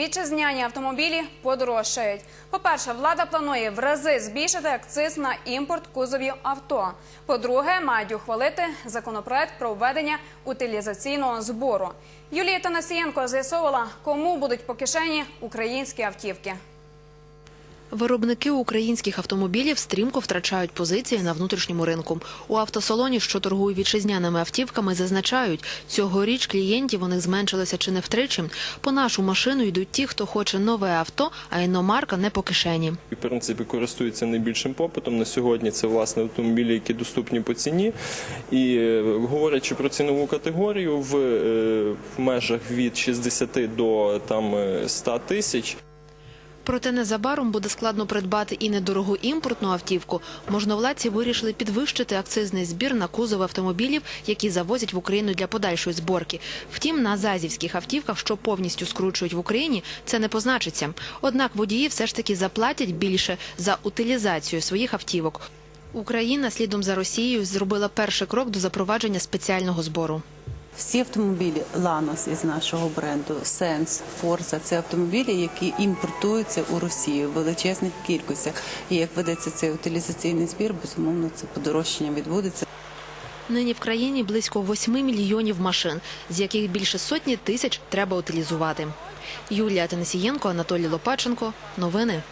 Вітчизняні автомобілі подорожчають. По-перше, влада планує в рази збільшити акциз на імпорт кузовів авто. По-друге, мають ухвалити законопроект про введення утилізаційного збору. Юлія Танасієнко з'ясовувала, кому будуть по кишені українські автівки. Виробники українських автомобілів стрімко втрачають позиції на внутрішньому ринку. У автосалоні, що торгують вітчизняними автівками, зазначають, цьогоріч клієнтів у них зменшилося чи не втричі. По нашу машину йдуть ті, хто хоче нове авто, а іномарка не по кишені. В принципі, користуються найбільшим попитом на сьогодні. Це власне автомобілі, які доступні по ціні. І е, говорячи про цінову категорію, в, е, межах від 60 до там е, 100 тисяч. Проте незабаром буде складно придбати і недорогу імпортну автівку. Можновладці вирішили підвищити акцизний збір на кузови автомобілів, які завозять в Україну для подальшої зборки. Втім, на зазівських автівках, що повністю скручують в Україні, це не позначиться. Однак водії все ж таки заплатять більше за утилізацію своїх автівок. Україна слідом за Росією зробила перший крок до запровадження спеціального збору. Всі автомобілі Ланос із нашого бренду, Сенс, Форса це автомобілі, які імпортуються у Росію в величезних кількостях. І як ведеться цей утилізаційний збір, безумовно, це подорожчання відбудеться. Нині в країні близько 8 мільйонів машин, з яких більше сотні тисяч треба утилізувати. Юлія Танасієнко, Анатолій Лопаченко. Новини